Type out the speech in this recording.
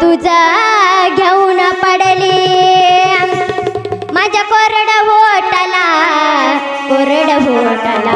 तुझा घेऊन पडले. माझ्या कोरड होटाला कोरड होटाला